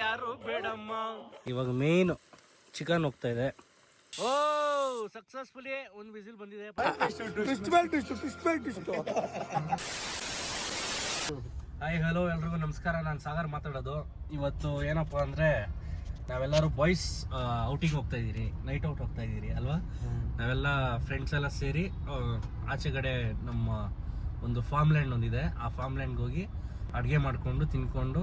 ಯಾರು ಬೇಡಮ್ಮ ಇವಾಗ ಮೇನ್ ಚಿಕನ್ ಹೋಗ್ತಾ ಇದೆ. ಓ ಸಕ್ಸಸ್ಫುಲಿ ಒಂದು ವಿಸಿಲ್ ಬಂದಿದೆ. ಹಾಯ್ ಹಲೋ ಎಲ್ರಿಗೂ. ನಮಸ್ಕಾರ. ನಾನು ಸಾಗರ್ ಮಾತಾಡೋದು. ಇವತ್ತು ಏನಪ್ಪ ಅಂದ್ರೆ ನಾವೆಲ್ಲರೂ ಬಾಯ್ಸ್ ಔಟಿಂಗ್ ಹೋಗ್ತಾ ಇದೀರಿ ನೈಟ್ ಔಟ್ ಹೋಗ್ತಾ ಇದೀರಿ ಅಲ್ವಾ? ನಾವೆಲ್ಲ ಫ್ರೆಂಡ್ಸ್ ಎಲ್ಲ ಸೇರಿ ಆಚೆ ಕಡೆ ನಮ್ಮ ಒಂದು ಫಾರ್ಮ್ ಲ್ಯಾಂಡ್ ಒಂದಿದೆ. ಆ ಫಾರ್ಮ್ ಲ್ಯಾಂಡ್ಗೆ ಹೋಗಿ ಅಡುಗೆ ಮಾಡಿಕೊಂಡು, ತಿನ್ಕೊಂಡು,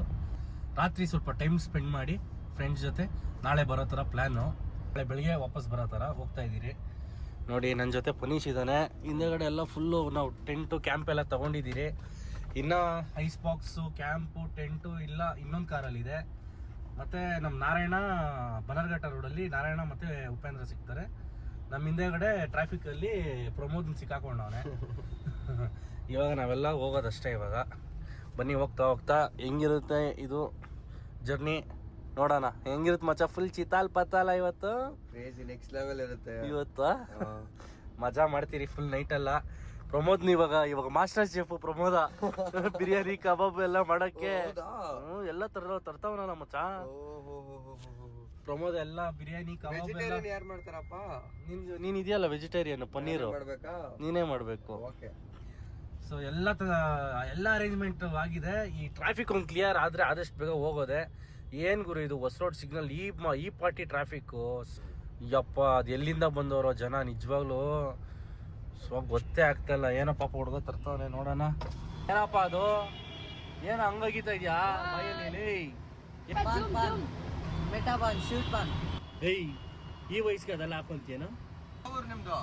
ರಾತ್ರಿ ಸ್ವಲ್ಪ ಟೈಮ್ ಸ್ಪೆಂಡ್ ಮಾಡಿ ಫ್ರೆಂಡ್ಸ್ ಜೊತೆ ನಾಳೆ ಬರೋ ಥರ ಪ್ಲ್ಯಾನು ನಾಳೆ ಬೆಳಿಗ್ಗೆ ವಾಪಸ್ ಬರೋ ಥರ ಹೋಗ್ತಾ ಇದ್ದೀರಿ. ನೋಡಿ ನನ್ನ ಜೊತೆ ಪನೀಶ್ ಇದ್ದಾನೆ. ಹಿಂದೆಗಡೆ ಎಲ್ಲ ಫುಲ್ಲು ನಾವು ಟೆಂಟು ಕ್ಯಾಂಪ್ ಎಲ್ಲ ತೊಗೊಂಡಿದ್ದೀರಿ. ಇನ್ನು ಐಸ್ ಬಾಕ್ಸು ಕ್ಯಾಂಪು ಟೆಂಟು ಇಲ್ಲ, ಇನ್ನೊಂದು ಕಾರಲ್ಲಿದೆ ಮತ್ತು ನಮ್ಮ ನಾರಾಯಣ, ಬನರ್ಘಟ್ಟ ರೋಡಲ್ಲಿ ನಾರಾಯಣ ಮತ್ತು ಉಪೇಂದ್ರ ಸಿಗ್ತಾರೆ. ನಮ್ಮ ಹಿಂದೆಗಡೆ ಟ್ರಾಫಿಕಲ್ಲಿ ಪ್ರಮೋದ್ನ ಸಿಕ್ಕಾಕೊಂಡವನೆ. ಇವಾಗ ನಾವೆಲ್ಲ ಹೋಗೋದಷ್ಟೇ ಇವಾಗ. ಬನ್ನಿ ಹೋಗ್ತಾ ಹೋಗ್ತಾ ಹೆಂಗಿರುತ್ತೆ ಇದು ಜರ್ನಿ ನೋಡೋಣ. ಹೆಂಗಿರುತ್ತೆ ಮಚ್ಚ? ಫುಲ್ ಚಿತಾಲ್ ಪತಾಲ ಇವತ್ತು. ನೆಕ್ಸ್ಟ್ ಲೆವೆಲ್ ಇರುತ್ತೆ. ಇವತ್ತು? ಮಜಾ ಮಾಡ್ತೀರಿ ಫುಲ್ ನೈಟ್ ಅಲ್ಲ. ಪ್ರಮೋದ್ ಇವಾಗ ಇವಾಗ master chef Pramoda. Biryani kebab ಎಲ್ಲ ಮಾಡಕ್ಕೆ. ಎಲ್ಲ ತರ ತರ್ತಾವನ ಮಚ್ಚ? ಪ್ರಮೋದ್ ಎಲ್ಲ ಬಿರಿಯಾನಿ ಕಬಾಬ್ ಯಾರು ಮಾಡ್ತಾರಪ್ಪ? ನೀನ್ ನೀನ್ ಇದೆಯಲ್ಲ ವೆಜಿಟೇರಿಯನ್ ಪನ್ನೀರ್. ಮಾಡ್ಬೇಕಾ? ನೀನೇ ಮಾಡ್ಬೇಕು. ಓಕೆ. ಸೊ ಎಲ್ಲ ತ ಎಲ್ಲ ಅರೇಂಜ್ಮೆಂಟ್ ಆಗಿದೆ ಈ ಟ್ರಾಫಿಕ್ ಒಂದು ಕ್ಲಿಯರ್ ಆದ್ರೆ ಆದಷ್ಟು ಬೇಗ ಹೋಗೋದೆ. ಏನು ಗುರು ಇದು ಹೊಸ ರೋಡ್ ಸಿಗ್ನಲ್ ಈ ಮ- ಈ ಪಾರ್ಟಿ ಟ್ರಾಫಿಕ್ಕು ಯಪ್ಪ ಅದು ಎಲ್ಲಿಂದ ಬಂದವರು ಜನ ನಿಜವಾಗ್ಲೂ ಸೊ ಗೊತ್ತೇ ಆಗ್ತಾಯಿಲ್ಲ ಏನೋ ಪಾಪ ಹುಡುಗ ತರ್ತಾವನೆ ನೋಡೋಣ. ಏನಪ್ಪ ಅದು? ಏನು ಹಂಗಾಗಿತಾ ಇದೆಯಾ. ಏಯ್ ಈ ವಯಸ್ಸಿಗೆ ಅದೆಲ್ಲ ಹಾಕೊಂತೇನು ಊರು ನಿಮ್ದು?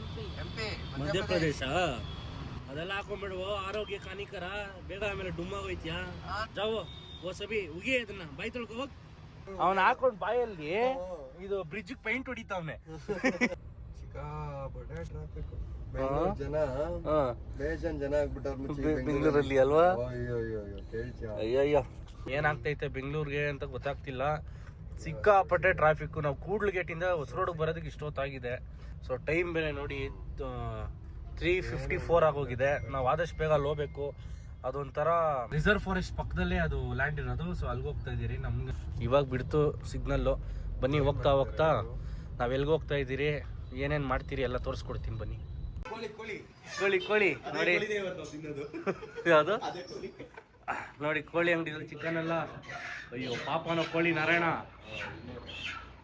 MP ಮಧ್ಯಪ್ರದೇಶ. ಅದೆಲ್ಲ ಹಾಕೊಂಡ್ಬಿಡುವ ಆರೋಗ್ಯ ಹಾನಿಕರ ಬೇಗ ಆಮೇಲೆ ಡುಮ್ಮಾಗೋಯ್ತ್ಯಾ ಆ? ಜಾವು ಹೊಸಬಿ ಉಗಿ ಅದನ್ನ ಬಾಯಿ ತೊಳ್ಕೊ ಹೋಗ್. ಅವನ್ ಹಾಕೊಂಡ್ ಬಾಯಲ್ಲಿ ಇದು ಬ್ರಿಡ್ಜ್ ಪೈಂಟ್ ಹೊಡಿತ ಸಿಕ್ಕಾಪಟ್ಟೆ ಟ್ರಾಫಿಕ್ ಬೆಂಗಳೂರು ಜನ ಬೇಜನ್ ಜನ ಬೆಂಗಳೂರಲ್ಲಿ. ಅಲ್ವಾ? ಅಯ್ಯೋ ಅಯ್ಯೋ ಏನಾಗ್ತೈತೆ ಬೆಂಗಳೂರಿಗೆ ಅಂತ ಗೊತ್ತಾಗ್ತಿಲ್ಲ. ಸಿಕ್ಕಾಪಟ್ಟೆ ಟ್ರಾಫಿಕ್ ನಾವು ಕೂಡ್ಲು ಗೇಟಿಂದ ಹೊಸ ರೋಡ್ಗೆ ಬರೋದಕ್ಕೆ ಇಷ್ಟೊತ್ತಾಗಿದೆ. ಸೊ ಟೈಮ್ ಬೇರೆ ನೋಡಿ ತ್ರೀ ಫಿಫ್ಟಿ ಫೋರ್ ಆಗೋಗಿದೆ ನಾವು ಆದಷ್ಟು ಬೇಗ ಅಲ್ಲಿ ಹೋಗ್ಬೇಕು. ಅದೊಂಥರ ರಿಸರ್ವ್ ಫಾರೆಸ್ಟ್ ಪಕ್ಕದಲ್ಲೇ ಅದು ಲ್ಯಾಂಡ್ ಇರೋದು. ಸೊ ಅಲ್ಲಿಗೆ ಹೋಗ್ತಾ ಇದ್ದೀರಿ. ನಮ್ಗೆ ಇವಾಗ ಬಿಡ್ತು ಸಿಗ್ನಲ್ಲು ಬನ್ನಿ ಹೋಗ್ತಾ ಹೋಗ್ತಾ. ನಾವ್ ಎಲ್ಗೆ ಹೋಗ್ತಾ ಇದ್ದೀರಿ? ಏನೇನ್ ಮಾಡ್ತೀರಿ? ಎಲ್ಲ ತೋರಿಸ್ಕೊಡ್ತೀನಿ ಬನ್ನಿ. ಕೋಳಿ ಕೋಳಿ. ನೋಡಿ. ಯಾವುದು? ನೋಡಿ ಕೋಳಿ ಅಂಗಡಿ ಚಿಕನ್ ಎಲ್ಲ ಅಯ್ಯೋ ಪಾಪನೋ ಕೋಳಿ ನಾರಾಯಣ.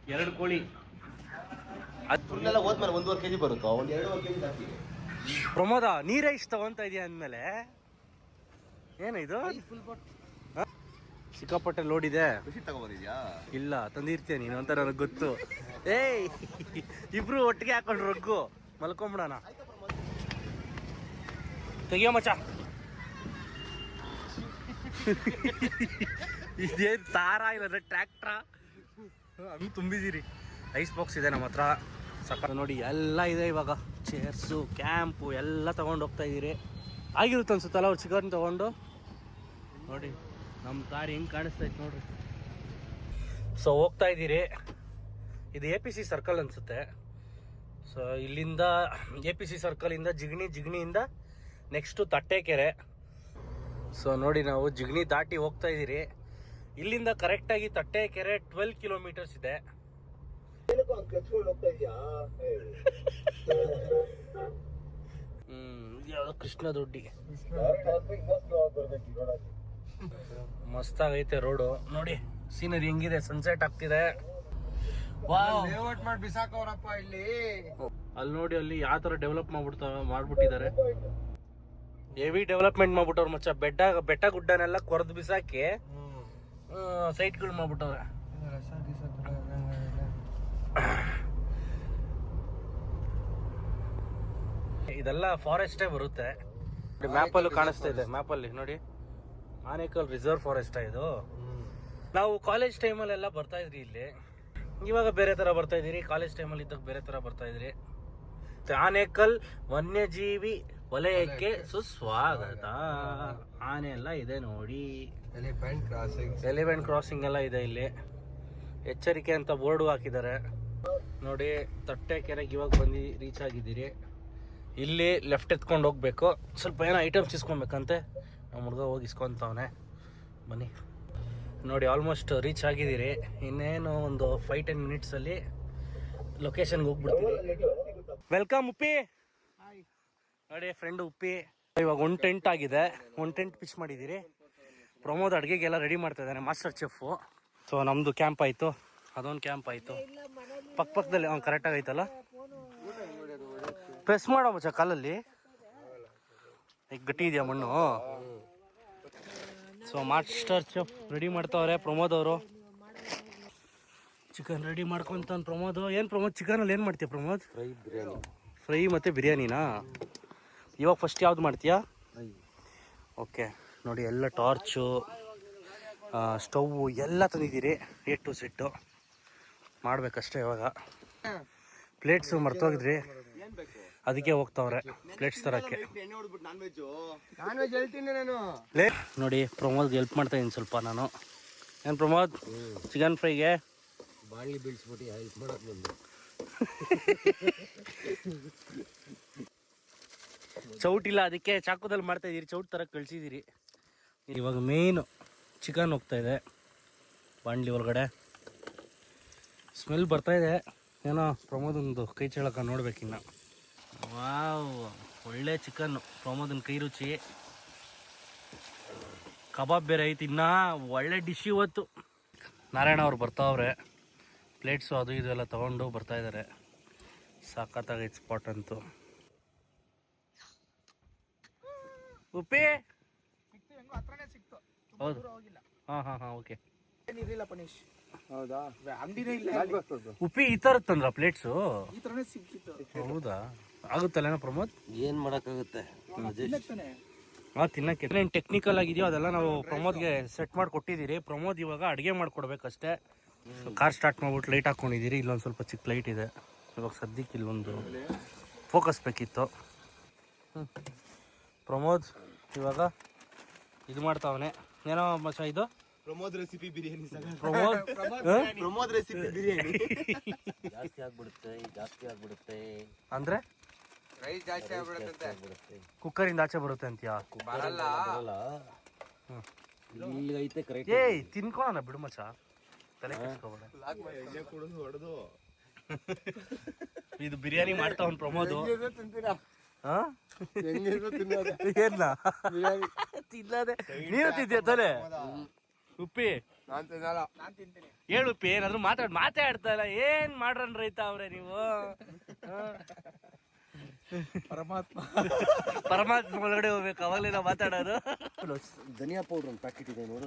ಎರಡು ಕೋಳಿ. ಫುಲ್ಲೆಲ್ಲ ಹೋದ್ಮೇಲೆ ಒಂದೂವರೆ ಕೆಜಿ ಬರುತ್ತೋ? ಒಂದು ಎರಡೂವರೆ ಕೆಜಿ ಜಾಸ್ತಿ. ಪ್ರಮೋದ ನೀರೇ ಇಷ್ಟ ತಗೊಂತ ಇದೆಯಾ ಅಂದ್ಮೇಲೆ? ಏನಿದು ಹ? ಸಿಕ್ಕಾಪಟ್ಟೆ ಲೋಡ್ ಇದೆ. ಇಲ್ಲ ತಂದಿರ್ತೀಯ ನೀನು ಅಂತ ನನಗೆ ಗೊತ್ತು. ಏಯ್ ಇಬ್ರು ಒಟ್ಟಿಗೆ ಹಾಕೊಂಡು ರೊಗ್ಗು. ಮಲ್ಕೊಂಬಿಡೋಣ. ತೆಗಿಯೋ ಮಚ್ಚ. ಇದೇನು ತಾರ ಇಲ್ಲ ಟ್ರ್ಯಾಕ್ಟ್ರ? ಹಂಗೆ ತುಂಬಿದ್ದೀರಿ. ಐಸ್ ಬಾಕ್ಸ್ ಇದೆ ನಮ್ಮ ಹತ್ರ. ಸಕ ನೋಡಿ, ಎಲ್ಲ ಇದೆ ಇವಾಗ. ಚೇರ್ಸು, ಕ್ಯಾಂಪು, ಎಲ್ಲ ತಗೊಂಡು ಹೋಗ್ತಾ ಇದ್ದೀರಿ. ಆಗಿರುತ್ತೆ ಅನ್ಸುತ್ತಲ್ಲ ಅವ್ರು ಚಿಕನ್ ತಗೊಂಡು? ನೋಡಿ ನಮ್ಮ ಕಾರ್ ಹೆಂಗೆ ಕಾಣಿಸ್ತೈತೆ ನೋಡ್ರಿ. ಸೊ ಹೋಗ್ತಾ ಇದ್ದೀರಿ. ಇದು ಎ ಪಿ ಸಿ ಸರ್ಕಲ್ ಅನಿಸುತ್ತೆ. ಸೊ ಇಲ್ಲಿಂದ ಎ ಪಿ ಸಿ ಸರ್ಕಲಿಂದ ಜಿಗಣಿ ಜಿಗಣಿಯಿಂದ ನೆಕ್ಸ್ಟು ತಟ್ಟೆಕೆರೆ. ಸೊ ನೋಡಿ ನಾವು ಜಿಗಣಿ ದಾಟಿ ಹೋಗ್ತಾ ಇದ್ದೀರಿ. ಇಲ್ಲಿಂದ ಕರೆಕ್ಟಾಗಿ ತಟ್ಟೆ ಕೆರೆ ಟ್ವೆಲ್ ಕಿಲೋಮೀಟರ್ಸ್ ಇದೆ. ಹ್ಮ್ ಕೃಷ್ಣ ದೊಡ್ಡಿ. ಮಸ್ತಾಗೈತೆ ರೋಡು ನೋಡಿ ಸೀನರಿ ಹೆಂಗಿದೆ ಸನ್ಸೆಟ್ ಆಗ್ತಿದೆ. ಮಾಡಿ ಬಿಸಾಕವ್ರಪ್ಪ ಇಲ್ಲಿ. ಅಲ್ಲಿ ನೋಡಿ ಅಲ್ಲಿ ಯಾವ ತರ ಡೆವಲಪ್ ಮಾಡ್ಬಿಡ್ತಾವ ಮಾಡ್ಬಿಟ್ಟಿದ್ದಾರೆ. ಹೆವಿ ಡೆವಲಪ್ಮೆಂಟ್ ಮಾಡ್ಬಿಟ್ಟವ್ರು ಮಚ್ಚ. ಬೆಟ್ಟ ಬೆಟ್ಟ ಗುಡ್ಡನೆಲ್ಲ ಕೊರೆದು ಬಿಸಾಕಿ ಸೈಟ್ಗಳು ಮಾಡ್ಬಿಟ್ಟವ್ರೆ. ಇದೆಲ್ಲ ಫಾರೆಸ್ಟೇ ಬರುತ್ತೆ. ಮ್ಯಾಪಲ್ಲೂ ಕಾಣಿಸ್ತಾ ಇದೆ ಮ್ಯಾಪಲ್ಲಿ ನೋಡಿ. ಆನೇಕಲ್ ರಿಸರ್ವ್ ಫಾರೆಸ್ಟ್ ಇದು. ನಾವು ಕಾಲೇಜ್ ಟೈಮಲ್ಲೆಲ್ಲ ಬರ್ತಾ ಇದ್ರಿ ಇಲ್ಲಿ. ಇವಾಗ ಬೇರೆ ತರ ಬರ್ತಾ ಇದೀರಿ ಕಾಲೇಜ್ ಟೈಮಲ್ಲಿ ಇದ್ದಾಗ ಬೇರೆ ತರ ಬರ್ತಾ ಇದ್ರಿ ಆನೇಕಲ್ ವನ್ಯಜೀವಿ ವಲಯಕ್ಕೆ ಸುಸ್ವಾಗತ. ಆನೆ ಎಲ್ಲ ಇದೆ ನೋಡಿ. ಎಲಿಫೆಂಟ್ ಕ್ರಾಸಿಂಗ್ ಎಲಿಫೆಂಟ್ ಕ್ರಾಸಿಂಗ್ ಎಲ್ಲ ಇದೆ ಇಲ್ಲಿ. ಎಚ್ಚರಿಕೆ ಅಂತ ಬೋರ್ಡು ಹಾಕಿದ್ದಾರೆ. ನೋಡಿ ತಟ್ಟೆ ಕೆರೆಗೆ ಇವಾಗ ಬಂದು ರೀಚ್ ಆಗಿದ್ದೀರಿ. ಇಲ್ಲಿ ಲೆಫ್ಟ್ ಎತ್ಕೊಂಡು ಹೋಗ್ಬೇಕು. ಸ್ವಲ್ಪ ಏನೋ ಐಟಮ್ಸ್ ಇಸ್ಕೊಬೇಕಂತೆ. ನಮ್ಮ ಹುಡುಗ ಹೋಗಿ ಇಸ್ಕೊತಾವನೆ. ಬನ್ನಿ. ನೋಡಿ ಆಲ್ಮೋಸ್ಟ್ ರೀಚ್ ಆಗಿದ್ದೀರಿ. ಇನ್ನೇನು ಒಂದು ಫೈವ್ ಟೆನ್ ಮಿನಿಟ್ಸಲ್ಲಿ ಲೊಕೇಶನ್ಗೆ ಹೋಗ್ಬಿಡ್ತೀವಿ ವೆಲ್ಕಮ್ ಉಪ್ಪಿ. ನೋಡಿ ಫ್ರೆಂಡ್ ಉಪ್ಪಿ. ಇವಾಗ ಒನ್ ಟೆಂಟ್ ಆಗಿದೆ. ಒನ್ ಟೆಂಟ್ ಪಿಚ್ ಮಾಡಿದ್ದೀರಿ ಪ್ರಮೋದ್ ಅಡುಗೆಗೆಲ್ಲ ರೆಡಿ ಮಾಡ್ತಾ ಇದ್ದಾನೆ ಮಾಸ್ಟರ್ ಚೆಫು ಸೊ ನಮ್ಮದು ಕ್ಯಾಂಪ್ ಆಯಿತು. ಅದೊಂದು ಕ್ಯಾಂಪ್ ಆಯಿತು. ಪಕ್ಕ ಪಕ್ಕದಲ್ಲಿ ಅವ್ನು ಕರೆಕ್ಟಾಗಿ ಐತಲ್ಲ ಪ್ರೆಸ್ ಮಾಡೋ ಮಚ್ಚ ಕಾಲಲ್ಲಿ? ಈಗ ಗಟ್ಟಿ ಇದೆಯಾ ಮಣ್ಣು? ಸೊ ಮಾಸ್ಟರ್ ಚೆಫ್ ರೆಡಿ ಮಾಡ್ತಾವ್ರೆ ಪ್ರಮೋದ್ ಅವರು. ಚಿಕನ್ ರೆಡಿ ಮಾಡ್ಕೊಂತಾನೆ ಪ್ರಮೋದ್. ಏನು ಪ್ರಮೋದ್ ಚಿಕನಲ್ಲಿ ಏನು ಮಾಡ್ತೀಯ ಪ್ರಮೋದ್? ಫ್ರೈ ಬಿರಿಯಾನಿ ಫ್ರೈ ಮತ್ತು ಬಿರಿಯಾನಿನಾ? ಇವಾಗ ಫಸ್ಟ್ ಯಾವ್ದು ಮಾಡ್ತೀಯಾ? ಓಕೆ ನೋಡಿ ಎಲ್ಲ ಟಾರ್ಚು ಸ್ಟೌವು ಎಲ್ಲ ತಂದಿದ್ದೀರಿ ಏಟ್ ಟು ಸೆಟ್ಟು ಮಾಡಬೇಕಷ್ಟೇ ಇವಾಗ. ಪ್ಲೇಟ್ಸು ಮರ್ತೋಗಿದ್ರಿ. ಅದಕ್ಕೆ ಹೋಗ್ತಾವ್ರೆ ಪ್ಲೇಟ್ಸ್ ತರಕ್ಕೆ. ನೋಡಿ ಪ್ರಮೋದ್ಗೆ ಹೆಲ್ಪ್ ಮಾಡ್ತಾ ಇದ್ದೀನಿ ಸ್ವಲ್ಪ ನಾನು. ಏನು ಪ್ರಮೋದ್? ಚಿಕನ್ ಫ್ರೈಗೆ ಬಾಳೆ ಬೀಳ್ಸ್ಬಿಟ್ಟು ಹೆಲ್ಪ್ ಮಾಡಕ್ ಬಂದು. ಚೌಟಿಲ್ಲ ಅದಕ್ಕೆ ಚಾಕುದಲ್ಲಿ ಮಾಡ್ತಾ ಇದೀರಿ ಚೌಟ್ ತರ ಕಳ್ಸಿದ್ದೀರಿ ಇವಾಗ ಮೇಯ್ನು ಚಿಕನ್ ಹೋಗ್ತಾ ಇದೆ ಬಾಂಡ್ಲಿ ಒಳಗಡೆ. ಸ್ಮೆಲ್ ಬರ್ತಾ ಇದೆ. ಏನೋ ಪ್ರಮೋದೊಂದು ಕೈ ಚಳಕ ನೋಡ್ಬೇಕಿನ್ನ ವಾವ್ ಒಳ್ಳೆ ಚಿಕನ್ ಪ್ರಮೋದನ್ ಕೈ ರುಚಿ. ಕಬಾಬ್ ಬೇರೆ ಐತಿ ಇನ್ನ ಒಳ್ಳೆ ಡಿಶ್ ಇವತ್ತು. ನಾರಾಯಣ ಅವ್ರು ಬರ್ತಾವ್ರೆ ಪ್ಲೇಟ್ಸು ಅದು ಇದು ಎಲ್ಲ ತಗೊಂಡು ಬರ್ತಾ ಇದ್ದಾರೆ ಸಾಕತ್ತಾಗೈತೆ ಸ್ಪಾಟ್ ಅಂತೂ. ಉಪ್ಪಿ? ಹೌದು. ಹಾಂ ಹಾಂ ಹಾಂ ಓಕೆ. ಹೌದಾ? ಉಪ್ಪಿ ಈ ಥರ ತಂದ್ರ ಪ್ಲೇಟ್ಸು ಈ ತರನೇ ಸಿಕ್ಕಿತ್ತು. ಹೌದಾ? ಆಗುತ್ತಲ್ಲೇನೋ ಪ್ರಮೋದ್? ಏನ್ ಮಾಡಕ್ಕಾಗುತ್ತೆ? ಹಾಂ ತಿನ್ನಕ್ಕೆ. ಏನು ಟೆಕ್ನಿಕಲ್ ಆಗಿದೆಯೋ ಅದೆಲ್ಲ ನಾವು ಪ್ರಮೋದ್ಗೆ ಸೆಟ್ ಮಾಡಿ ಕೊಟ್ಟಿದ್ದೀರಿ. ಪ್ರಮೋದ್ ಇವಾಗ ಅಡುಗೆ ಮಾಡ್ಕೊಡ್ಬೇಕಷ್ಟೇ. ಕಾರ್ ಸ್ಟಾರ್ಟ್ ಮಾಡ್ಬಿಟ್ಟು ಲೈಟ್ ಹಾಕ್ಕೊಂಡಿದ್ದೀರಿ ಇಲ್ಲೊಂದು ಸ್ವಲ್ಪ ಚಿಕ್ಕ ಲೈಟ್ ಇದೆ. ಇವಾಗ ಸದ್ಯಕ್ಕೆ ಇಲ್ಲೊಂದು ಫೋಕಸ್ ಬೇಕಿತ್ತು. ಹ್ಮ್. ಪ್ರಮೋದ್? ಇವಾಗ ಇದು ಮಾಡ್ತಾವನೆ. ಏನೋ ಮಚ ಇದು? ಪ್ರಮೋದ್ ರೆಸಿಪಿ ಬಿರಿಯಾನಿ ಪ್ರಮೋದ್? ಪ್ರಮೋದ್ ರೆಸಿಪಿ ಬಿರಿಯಾನಿ. ಜಾಸ್ತಿ ಆಗ್ಬಿಡುತ್ತೆ ಜಾಸ್ತಿ ಆಗ್ಬಿಡುತ್ತೆ. ಅಂದ್ರೆ? ರೈಸ್ ಜಾಸ್ತಿ ಆಗ್ಬಿಡುತ್ತೆ ಕುಕ್ಕರಿಂದ ಆಚೆ ಬರುತ್ತೆ ಅಂತೀಯಾ? ಬರಲ್ಲ. ಇಲ್ಲಿ ಐತೆ ಕರೆಕ್ಟ್ ಏಯ್ ತಿನ್ಕೊಳ್ಳೋಣ ಬಿಡು ಮಚ ತಲೆ ಕೆಡ್ಸ್ಕೊಬೇಡ. ಎಣ್ಣೆ ಕುಡಿದು ಹೊಡೆದು. ಇದು ಬಿರಿಯಾನಿ ಮಾಡ್ತಾವನ್ ಪ್ರಮೋದ್. ತಿನ್ನೋದು ಏನ ತಿನ್ನದೆ. ನೀನು ತಿಂತೀಯ ತಲೆ? ಉಪ್ಪಿ. ಹೇಳು ಉಪ್ಪಿ ಏನಾದ್ರು ಮಾತಾಡ್ ಮಾತಾಡ್ತಾ ಇಲ್ಲ. ಏನ್ ಮಾಡ್ರನ್ ರೈತ ಅವ್ರೆ ನೀವು? ಪರಮಾತ್ಮ. ಪರಮಾತ್ಮ ಒಳಗಡೆ ಹೋಗ್ಬೇಕು ಅವಾಗಲೇ ನಾವು ಮಾತಾಡೋದು ಧನಿಯಾ ಪೌಡರ್ ಒಂದು ಪ್ಯಾಕೆಟ್ ಇದೆ ನೋಡು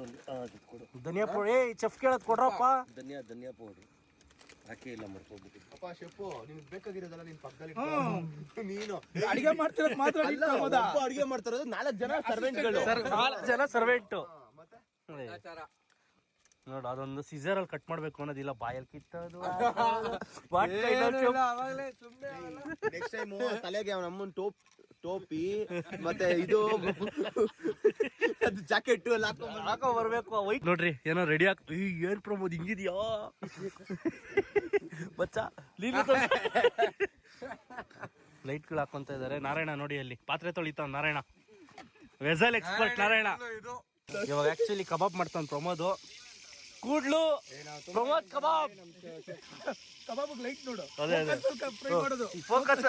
ಧನಿಯಾ ಪೌಡರ್? ಏ ಚಫ್ ಕೇಳೋದ್ ಕೊಡ್ರಪ್ಪ. ಧನಿಯಾ ಧನಿಯಾ ಪೌಡರ್. ಹಾಕೇ ಇಲ್ಲ ಮರ್ತೋಗ್ಬಿಟ್ಟು ಅಪ್ಪ ಶೆಫು ನಿಮ್ಗೆ ಬೇಕಾಗಿರೋದಲ್ಲ ನಿನ್ ಪಕ್ಕದಲ್ಲಿ ನೀನು. ಅಡಿಗೆ ಮಾಡ್ತಿರೋದು ಮಾತ್ರ ಅಡಿಗೆ ಮಾಡ್ತಿರೋದು ನಾಲ್ಕು ಜನ ಸರ್ವೆಂಟ್ಗಳು ನಾಲ್ಕು ಜನ ಸರ್ವೆಂಟ್ ನೋಡು ಅದೊಂದು ಸೀಸರ್ ಅಲ್ಲಿ ಕಟ್ ಮಾಡ್ಬೇಕು ಅನ್ನೋದಿಲ್ಲ. ಬಾಯಲ್ಲಿ ಕಿತ್ತೋದು? ನೆಕ್ಸ್ಟ್ ಟೈಮ್ ತಲೆಗೆ ಅವನ ಅಮ್ಮನ್ ಟೋಪ್ ಟೋಪಿ ಮತ್ತೆ ಇದು ಅದು ಜಾಕೆಟ್ ಎಲ್ಲ ಹಾಕೊಂಡ್ ಹಾಕೋ ಬರ್ಬೇಕು ವೈಟ್ ನೋಡ್ರಿ ಏನೋ ರೆಡಿ ಆಗ್ತು ಈ ಏನ್ ಪ್ರಮೋದ್ ಹಿಂಗಿದ್ಯಾ? ಬಚ್ಚ ಲೈಟ್ಗಳು ಹಾಕೊಂತ ಇದಾರೆ. ನಾರಾಯಣ ನೋಡಿ ಅಲ್ಲಿ. ಪಾತ್ರೆ ತೊಳಿತಾವ್ ನಾರಾಯಣ. Vessel expert Narayana. ಇವಾಗ ಆಕ್ಚುಲಿ ಕಬಾಬ್ ಮಾಡ್ತಾನ ಪ್ರಮೋದು. ಕೂಡ್ಲು ಪ್ರಮೋದ್ ಕಬಾಬ್. ಕಬಾಬ್ ಲೈಟ್ ನೋಡು. ಅದೇ ಅದೇ. ಫ್ರೈ ಮಾಡೋದು. ಫೋಕಸ್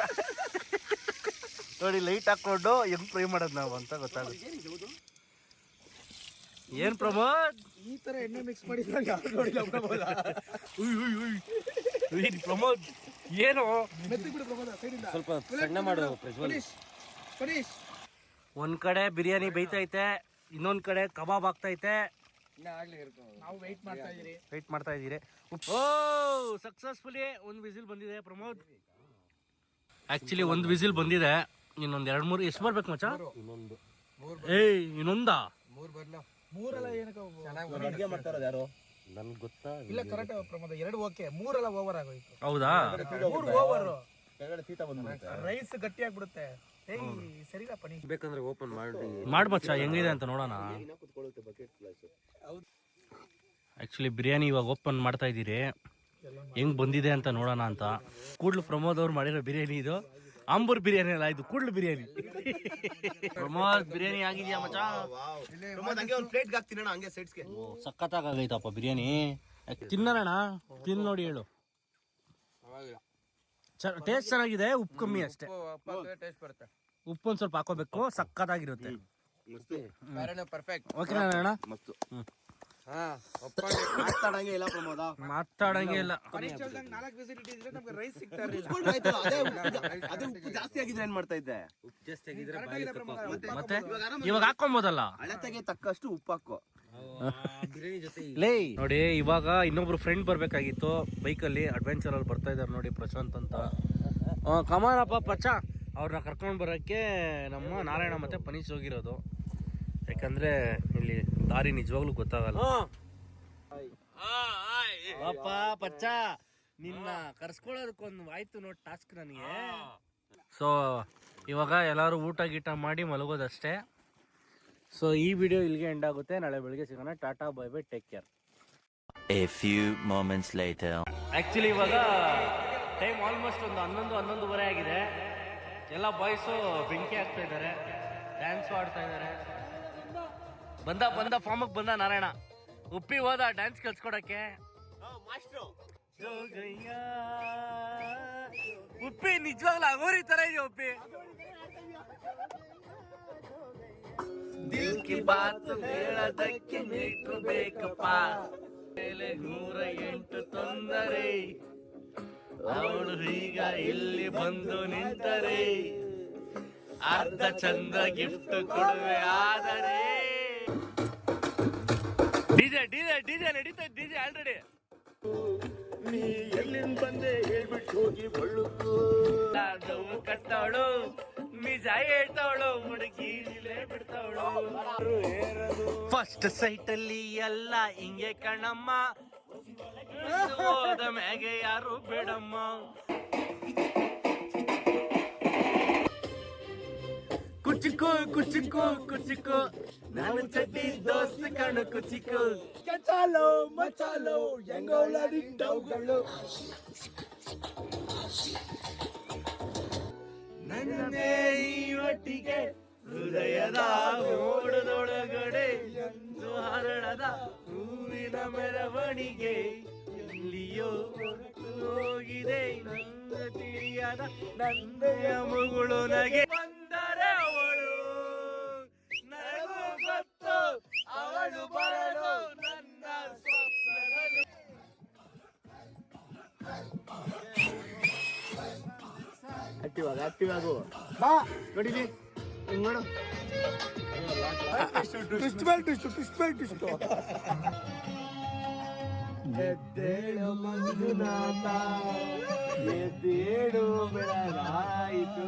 ನೋಡಿ ಲೈಟ್ ಹಾಕೊಂಡು ಹೆಂಗ್ ಫ್ರೈ ಮಾಡೋದು ನಾವು ಅಂತ ಗೊತ್ತಾಗುತ್ತೆ. ಏನ್ ಪ್ರಮೋದ್? ಈ ತರ ಎಣ್ಣೆ ಮಿಕ್ಸ್ ಮಾಡಿದ್ರೆ ಪ್ರಮೋದ. ಏನು ಸ್ವಲ್ಪ ಸಣ್ಣ ಮಾಡು ಫಿನಿಶ್ ಫಿನಿಶ್ ಒಂದ್ ಕಡೆ ಬಿರಿಯಾನಿ ಬೈತೈತೆ ಇನ್ನೊಂದ್ ಕಡೆ ಕಬಾಬ್ ಆಗ್ತೈತೆ. ನಾವು ವೆಯ್ಟ್ ಮಾಡ್ತಾ ಇದೀರಿ ವೆಯ್ಟ್ ಮಾಡ್ತಾ ಇದ್ದೀರಿ. ಓ ಸಕ್ಸಸ್ಫುಲಿ ಒಂದು ವಿಸಿಲ್ ಬಂದಿದೆ ಪ್ರಮೋದ್. ಆಕ್ಚುಲಿ ಒಂದು ವಿಸಿಲ್ ಬಂದಿದೆ. ಇನ್ನೊಂದ್ ಎರಡ್ ಮೂರು ಎಷ್ಟು ಬರ್ಬೇಕು ಮಚ್ಚ? ಇನ್ನೊಂದು. ಏಯ್ ಇನ್ನೊಂದ? ಮೂರ್ ಬರ್ಲ. ಮೂರೆಲ್ಲ ಏನಕ್ಕೆ ಅಡಿಗೆ ಮಾಡ್ತಾರದು ಯಾರು? ನನ್ಗೆ ಗೊತ್ತಾ? ಇಲ್ಲ ಕರೆಕ್ಟ್ ಪ್ರಮೋದ ಎರಡು ಓಕೆ ಮೂರೆಲ್ಲ ಓವರ್ ಆಗೋಯ್ತು. ಹೌದಾ? ಮೂರು ಓವರ್ ಕೆಳಗಡೆ ಬಂದ್ಬಿಡುತ್ತೆ. ರೈಸ್ ಗಟ್ಟಿ ಆಗ್ಬಿಡುತ್ತೆ. ಏಯ್ ಪನೀಶ್ ಬೇಕಂದ್ರೆ ಓಪನ್ ಮಾಡಿ ಮಾಡ್ ಮಚ್ಚ ಹೆಂಗಿದೆ ಅಂತ ನೋಡೋಣ. ಇನ್ನ ಕುತ್ಕೊಳ್ಳುತ್ತೆ ಬಕೆಟ್ ಗ್ಲಾಸ್ ಆಕ್ಚುಲಿ ಬಿರಿಯಾನಿ ಇವಾಗ ಓಪನ್ ಮಾಡ್ತಾ ಇದ್ದೀರಿ. ಹೆಂಗ್ ಬಂದಿದೆ ಅಂತ ನೋಡೋಣ ಅಂತ. ಕೂಡ್ಲು ಪ್ರಮೋದ್ ಅವ್ರು ಮಾಡಿರೋ ಬಿರಿಯಾನಿ ಇದು. ಆಂಬೂರ್ ಬಿರಿಯಾನಿ ಅಲ್ಲ ಇದು ಕೂಡ್ಲು ಬಿರಿಯಾನಿ. ಪ್ರಮೋದ್ ಬಿರಿಯಾನಿ ಆಗಿದ್ಯಾ ಮಚ ಪ್ರಮೋದ್ ಹಂಗೆ ಒಂದು ಪ್ಲೇಟ್ಗೆ ಹಾಕ್ತೀನಿ ಹಂಗೆ ಸೈಡ್ಸ್ಗೆ ಸಖತ್ತಾಗೈತಪ್ಪ ಬಿರಿಯಾನಿ. ತಿನ್ನೋಣ ತಿನ್ ನೋಡಿ ಹೇಳು. ಟೇಸ್ಟ್ ಚೆನ್ನಾಗಿದೆ ಉಪ್ಪು ಕಮ್ಮಿ ಅಷ್ಟೇ. ಟೇಸ್ಟ್ ಬರುತ್ತೆ. ಉಪ್ಪು ಒಂದ್ ಸ್ವಲ್ಪ ಹಾಕೋಬೇಕು ಸಖತ್ತಾಗಿರುತ್ತೆ. ಮಸ್ತು. ಪರ್ಫೆಕ್ಟ್ ಓಕೆ ಅಣ್ಣ ಮಸ್ತು. ಮಾತಾಡಂಗೆ ಇಲ್ಲ ಪ್ರಮೋದ. ಮಾತಾಡಂಗೆ ಇಲ್ಲ. ನಾಲ್ಕು ಫೆಸಿಲಿಟಿ ಇದ್ರೆ ನಮ್ಗೆ ರೈಸ್ ಸಿಗ್ತಾ ಇರಲಿಲ್ಲ. ಅದೇ ಉಪ್ಪು- ಉಪ್ಪು ಜಾಸ್ತಿ ಆಗಿದ್ರೆ ಏನ್ ಮಾಡ್ತಾ ಇದ್ದೆ? ಮತ್ತೆ? ಇವಾಗ ಹಾಕೊಂಬೋದಲ್ಲ ಅಳತೆಗೆ ತಕ್ಕಷ್ಟು ಉಪ್ಪು ಹಾಕೋ ಲೇ. ನೋಡಿ ಇವಾಗ ಇನ್ನೊಬ್ರು ಫ್ರೆಂಡ್ ಬರ್ಬೇಕಾಗಿತ್ತು. ಬೈಕಲ್ಲಿ ಅಡ್ವೆಂಚರ್ ಅಲ್ಲಿ ಬರ್ತಾ ಇದಾರೆ ನೋಡಿ ಪ್ರಶಾಂತ್ ಅಂತ. ಆ, ಕಮಾನಪ್ಪ ಪಚ್ಚ. ಅವ್ರನ್ನ ಕರ್ಕೊಂಡು ಬರೋಕ್ಕೆ ನಮ್ಮ ನಾರಾಯಣ ಮತ್ತೆ ಪನೀಶ್ ಹೋಗಿರೋದು. ಯಾಕಂದ್ರೆ ಇಲ್ಲಿ ದಾರಿ ನಿಜವಾಗ್ಲೂ ಗೊತ್ತಾಗಲ್ಲ. ಪಾಪ ಪಚ್ಚ ನಿನ್ನ ಕರ್ಸ್ಕೊಳ್ಳೋದಕ್ಕೊಂದು ಆಯ್ತು ನೋಡಿ ಟಾಸ್ಕ್ ನನಗೆ. ಸೊ ಇವಾಗ ಎಲ್ಲರೂ ಊಟ ಗೀಟ ಮಾಡಿ ಮಲಗೋದಷ್ಟೇ. ಸೊ ಈ ವಿಡಿಯೋ ಇಲ್ಲಿಗೆ ಎಂಡ್ ಆಗುತ್ತೆ. ನಾಳೆ ಬೆಳಿಗ್ಗೆ ಸಿಗೋಣ. Tata bye bye take care a few moments later. Actually ಇವಾಗ ಟೈಮ್ ಆಲ್ಮೋಸ್ಟ್ ಒಂದು ಹನ್ನೊಂದು ಹನ್ನೊಂದುವರೆ ಆಗಿದೆ. ಎಲ್ಲ ಬಾಯ್ಸು ಬೆಂಕಿ ಹಾಕ್ತಾ ಇದ್ದಾರೆ. ಡ್ಯಾನ್ಸು ಆಡ್ತಾ ಇದ್ದಾರೆ. ಬಂದ ಬಂದ ಫಾರ್ಮಿಗೆ ಬಂದ ನಾರಾಯಣ. ಉಪ್ಪಿ ಹೋದ ಡ್ಯಾನ್ಸ್ ಕಲ್ಸ್ಕೊಡಕ್ಕೆ. ಉಪ್ಪಿ ನಿಜವಾಗ್ಲೂ ಅಗೋರಿ ತರ ಇದೆ ಉಪ್ಪಿ. ದಿಲ್ ಕಿ ಬಾತ್ ಹೇಳದಕ್ಕೆ ಮೀಟ್ರು ಬೇಕಪ್ಪ. ಮೇಲೆ ನೂರ ಎಂಟು ತೊಂದರೆ. ಅವಳು ಈಗ ಇಲ್ಲಿ ಬಂದು ನಿಂತರೆ. ಅರ್ಧ ಚಂದ ಗಿಫ್ಟ್ ಕೊಡುವೆ ಆದರೆ. ಡಿಜೆ ಡಿಜೆ ಡಿಜೆ ನಡೀತಾ ಡಿಜೆ ಆಲ್ರೆಡಿ ನೀ ಎಲ್ಲಿಂದ ಬಂದೆ ಹೇಳ್ಬಿಟ್ಟು ಹೋಗಿ ಬಳ್ಳುಕು. ಕಟ್ಟವಳು ನಿಜ ಹೇಳ್ತಾವಳು ಇಲ್ಲೇ ಬಿಡ್ತಾವಳು. ಫಸ್ಟ್ ಸೈಟ್ ಅಲ್ಲಿ ಎಲ್ಲ ಹಿಂಗೆ ಕಣಮ್ಮ. ಹೋದ ಮ್ಯಾಗೆ ಯಾರು ಬೇಡಮ್ಮ. ಕುಚಿಕು ಕುಚಿಕು ಕುಚಿಕು ನಾನು ಚಡ್ಡಿ ದೋಸ್ತ ಕಣು ಚಿಕ್ಕ. ಮಚಾಲೋ ಮಚಾಲೋ ಹೆಂಗೋಳಡಿಟ್ಟವುಗಳು ನನ್ನೇ ಈ ಒಟ್ಟಿಗೆ ಹೃದಯದ ಓಡದೊಳಗಡೆ ಎಂದು ಹರಳದ ಹೂವಿನ ಮೆರವಣಿಗೆ ಎಲ್ಲಿಯೋ ಹೋಗಿದೆ. ನಂದ ತಿಳಿಯದ ನಂದೆಯ ಮುಗುಳು ನಗೆ ಆಕ್ಟಿವ್ ಆಗ ಆಕ್ಟಿವ್ ಆಗು ಬಾ ನೋಡಿಲಿ ಹಿಂಗ್ ಮಾಡು ಟ್ವಿಸ್ಟ್ ಮೇಲೆ ಟ್ವಿಸ್ಟ್ ಟ್ವಿಸ್ಟ್ ಮೇಲೆ ಟ್ವಿಸ್ಟ್ ಎದ್ದೇಳು ಮಂಜುನಾಥ ಎದ್ದೇಳು ಬೆಳಗಾಯಿತು